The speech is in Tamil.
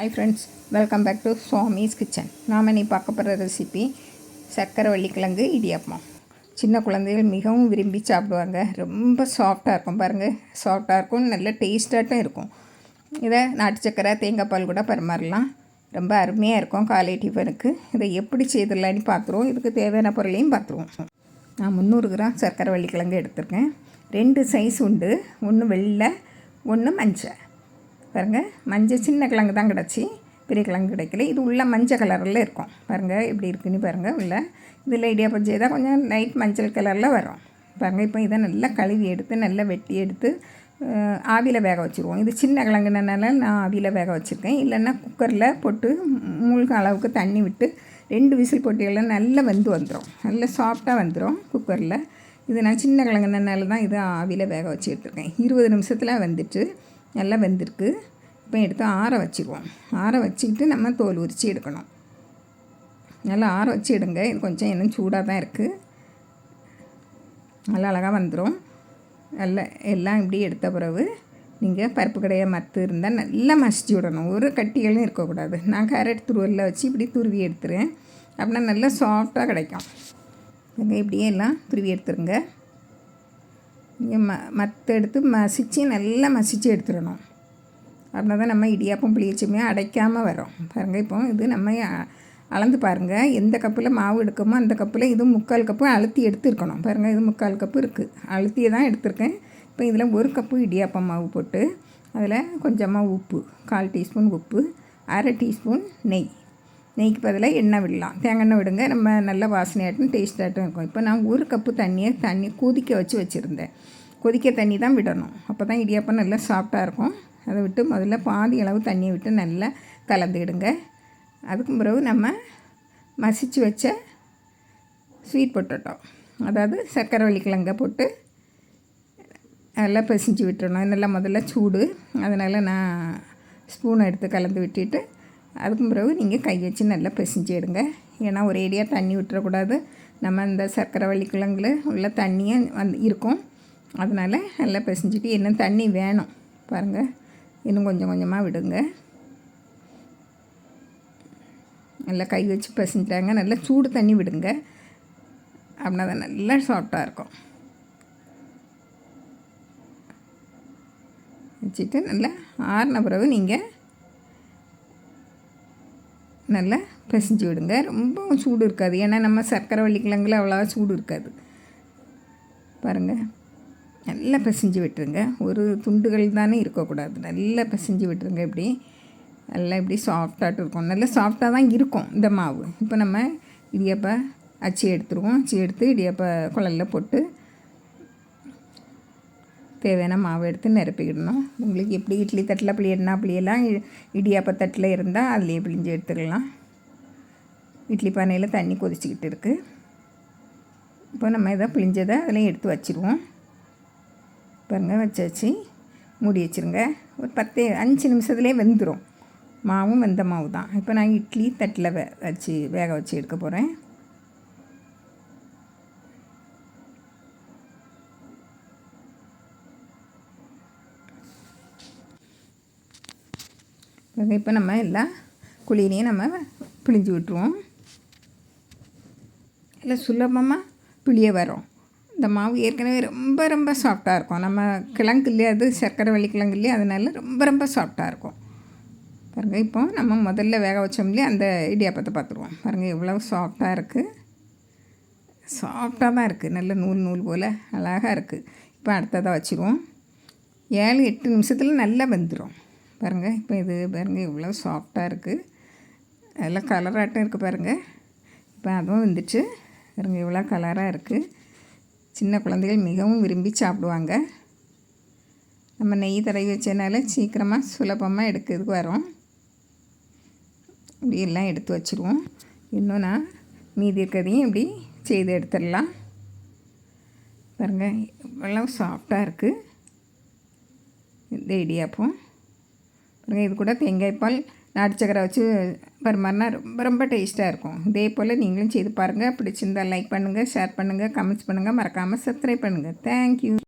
Hi friends welcome back to Swami's kitchen நாம் நீ பார்க்க போகிற ரெசிபி சர்க்கரை வள்ளிக்கிழங்கு இடியாப்பம். சின்ன குழந்தைகள் மிகவும் விரும்பி சாப்பிடுவாங்க. ரொம்ப சாஃப்டாக இருக்கும் பாருங்கள் சாஃப்டாக இருக்கும் நல்ல டேஸ்டாகட்டும் இருக்கும். இதை நாட்டு சக்கரை தேங்காய் பால் கூட பரிமாறலாம். ரொம்ப அருமையாக இருக்கும் காலை டிஃபனுக்கு. இதை எப்படி செய்திடலான்னு பார்த்துருவோம். இதுக்கு தேவையான பொருளையும் பார்த்துருவோம். நான் முந்நூறு கிராம் சர்க்கரை வள்ளிக்கிழங்கு எடுத்திருக்கேன். ரெண்டு சைஸ் உண்டு. ஒன்று வெள்ளை ஒன்று மஞ்சள். பாருங்கள் மஞ்சள் சின்ன கிழங்கு தான் கிடச்சி பெரிய கிழங்கு கிடைக்கல. இது உள்ள மஞ்சள் கலரில் இருக்கும். பாருங்கள் எப்படி இருக்குன்னு பாருங்கள் உள்ள. இதில் இடியாப்பம் செய்தால் கொஞ்சம் லைட் மஞ்சள் கலரில் வரும். பாருங்கள் இப்போ இதை நல்லா கழுவி எடுத்து நல்லா வெட்டி எடுத்து ஆவியில் வேக வச்சுருவோம். இது சின்ன கிழங்குனால நான் ஆவியில் வேக வச்சுருக்கேன். இல்லைன்னா குக்கரில் போட்டு மூழ்க அளவுக்கு தண்ணி விட்டு ரெண்டு விசில் போட்டியெல்லாம் நல்லா வெந்து வந்துடும் நல்லா சாஃப்டாக வந்துடும் குக்கரில் இது நான் சின்ன கிழங்குனால தான் இது ஆவியில் வேக வச்சு எடுத்துருக்கேன். இருபது நிமிஷத்தில் வந்துட்டு நல்லா வெந்திருக்கு. இப்போ எடுத்து ஆற வச்சுக்குவோம். ஆற வச்சுக்கிட்டு நம்ம தோல் உரித்து எடுக்கணும். நல்லா ஆற வச்சு எடுங்க. இது கொஞ்சம் இன்னும் சூடாக தான் இருக்குது நல்லா அழகாக வந்துடும் நல்லா எல்லாம் இப்படி எடுத்த பிறகு நீங்கள் பருப்பு கடையை மத்து இருந்தால் நல்லா மசிச்சு விடணும். ஒரு கட்டிகளும் இருக்கக்கூடாது. நான் கேரட் துருவலில் வச்சு இப்படி துருவி எடுத்துருவேன் அப்படின்னா நல்லா சாஃப்டாக கிடைக்கும். இப்படியே எல்லாம் துருவி எடுத்துருங்க. ம மற்ற எடுத்து மசித்து நல்லா மசித்து எடுத்துடணும். அப்படின்னா தான் நம்ம இடியாப்பம் புளியச்சுமே அடைக்காமல் வரும். பாருங்கள் இப்போ இது நம்ம அளந்து பாருங்கள் எந்த கப்பில் மாவு எடுக்கமோ அந்த கப்பில் இது முக்கால் கப்பு அழுத்தி எடுத்துருக்கணும். பாருங்கள் இது முக்கால் கப்பு இருக்குது அழுத்தியே தான் எடுத்திருக்கேன். இப்போ இதில் ஒரு கப்பு இடியாப்பம் மாவு போட்டு அதில் கொஞ்சமாக உப்பு கால் டீஸ்பூன் உப்பு அரை டீஸ்பூன் நெய். நெய்க்கு பதிலாக எண்ணெய் விடலாம். தேங்காய் எண்ணெய் விடுங்க. நம்ம நல்ல வாசனையாட்டும் டேஸ்ட்டாகட்டும் இருக்கும். இப்போ நான் ஒரு கப்பு தண்ணியை தண்ணி கொதிக்க வச்சு வச்சுருந்தேன். கொதிக்க தண்ணி தான் விடணும். அப்போ தான் இடியாப்பம் நல்லா சாஃப்டாக இருக்கும். அதை விட்டு முதல்ல பாதி அளவு தண்ணியை விட்டு நல்லா கலந்துக்கிடுங்க. அதுக்கும் பிறகு நம்ம மசித்து வச்ச ஸ்வீட் பொட்டோட்டோ அதாவது சர்க்கரை வள்ளிக்கிழங்க போட்டு நல்லா பிசைஞ்சு விட்டுறணும். நல்லா முதல்ல சூடு. அதனால் நான் ஸ்பூனை எடுத்து கலந்து விட்டுட்டு அதுக்கும் பிறகு நீங்கள் கை வச்சு நல்லா பிசைஞ்சு எடுங்க. ஏன்னா ஒரேடியாக தண்ணி விட்டுறக்கூடாது நம்ம இந்த சர்க்கரை வள்ளிக்கிழங்குல உள்ள தண்ணியும் வந்து இருக்கும். அதனால் நல்லா பிசைஞ்சிட்டு இன்னும் தண்ணி வேணும். பாருங்கள் இன்னும் கொஞ்சம் கொஞ்சமாக விடுங்க. நல்லா கை வச்சு பிசைஞ்சிட்டாங்க. நல்லா சூடு தண்ணி விடுங்க. அப்படின்னா தான் நல்லா சாஃப்டாக இருக்கும். வச்சுட்டு நல்லா ஆறின பிறகு நீங்கள் நல்லா பிசைஞ்சு விடுங்க. ரொம்ப சூடு இருக்காது. ஏன்னா நம்ம சர்க்கரை வள்ளிக்கிழங்குல அவ்வளோவா சூடு இருக்காது. பாருங்கள் நல்லா பிசைஞ்சு விட்டுருங்க. ஒரு துண்டுகள் தானே இருக்கக்கூடாது. நல்லா பிசைஞ்சு விட்டுருங்க இப்படி. நல்லா இப்படி சாஃப்டாகிட்டு இருக்கும். நல்லா சாஃப்டாக தான் இருக்கும் இந்த மாவு. இப்போ நம்ம இடியப்பா அச்சி எடுத்துருவோம். அச்சி எடுத்து இடியப்பா குழல்ல போட்டு தேவையான மாவு எடுத்து நிரப்பிக்கிடணும். உங்களுக்கு எப்படி இட்லி தட்டில் பிள்ளைனா அப்படியெல்லாம் இடியாப்ப தட்டில் இருந்தால் அதுலேயே பிழிஞ்சு எடுத்துக்கலாம். இட்லி பானையில் தண்ணி கொதிச்சிக்கிட்டு இருக்குது இப்போ நம்ம இதை பிழிஞ்சதை அதில் எடுத்து வச்சுருவோம். பாருங்கள் வச்சாச்சு. மூடி வச்சுருங்க. ஒரு பத்து அஞ்சு நிமிஷத்துலேயே வெந்துடும் மாவும் வெந்த மாவு தான். இப்போ நான் இட்லி தட்டில் வே வச்சு வேக வச்சு எடுக்க போகிறேன் இப்போ நம்ம எல்லா குழியிலையும் நம்ம பிழிஞ்சு விட்டுருவோம். இல்லை சுலபமாக பிழிய வரும் இந்த மாவு ஏற்கனவே ரொம்ப ரொம்ப சாஃப்டாக இருக்கும். நம்ம கிழங்கு இல்லையா அது சர்க்கரை வள்ளி கிழங்கு இல்லையா அதனால ரொம்ப ரொம்ப சாஃப்டாக இருக்கும். பாருங்கள் இப்போ நம்ம முதல்ல வேக வச்சோம் இல்லையா அந்த இடியாப்பத்தை பார்த்துருவோம். பாருங்கள் எவ்வளோ சாஃப்டாக இருக்குது சாஃப்டாக தான் இருக்குது நல்ல நூல் நூல் போல் அழகாக இருக்குது இப்போ அடுத்ததாக வச்சுருவோம். ஏழு எட்டு நிமிஷத்தில் நல்லா வெந்துடும் பாருங்கள் இப்போ இது பாருங்கள் இவ்வளோ சாஃப்டாக இருக்குது நல்லா கலராட்டம் இருக்குது பாருங்கள் இப்போ அதுவும் வந்துச்சு. பாருங்கள் இவ்வளோ கலராக இருக்குது சின்ன குழந்தைகள் மிகவும் விரும்பி சாப்பிடுவாங்க. நம்ம நெய் தடவி வச்சதுனால சீக்கிரமாக சுலபமாக எடுக்கிறதுக்கு வரும். இப்படி எல்லாம் எடுத்து வச்சுருவோம். இன்னும் நான் மீதி இருக்கிறதையும் இப்படி செய்து எடுத்துடலாம். பாருங்கள் இவ்வளோ சாஃப்டாக இருக்குது இந்த இடியாப்பம். இது கூட தேங்காய் பால் நாட்டு சக்கரை வச்சு பரிமாறினா ரொம்ப ரொம்ப டேஸ்ட்டாக இருக்கும். இதே போல் நீங்களும் செய்து பாருங்கள் பிடிச்சிருந்தால் லைக் பண்ணுங்கள் ஷேர் பண்ணுங்கள் கமெண்ட்ஸ் பண்ணுங்கள் மறக்காமல் சப்ஸ்கிரைப் பண்ணுங்கள் தேங்க்யூ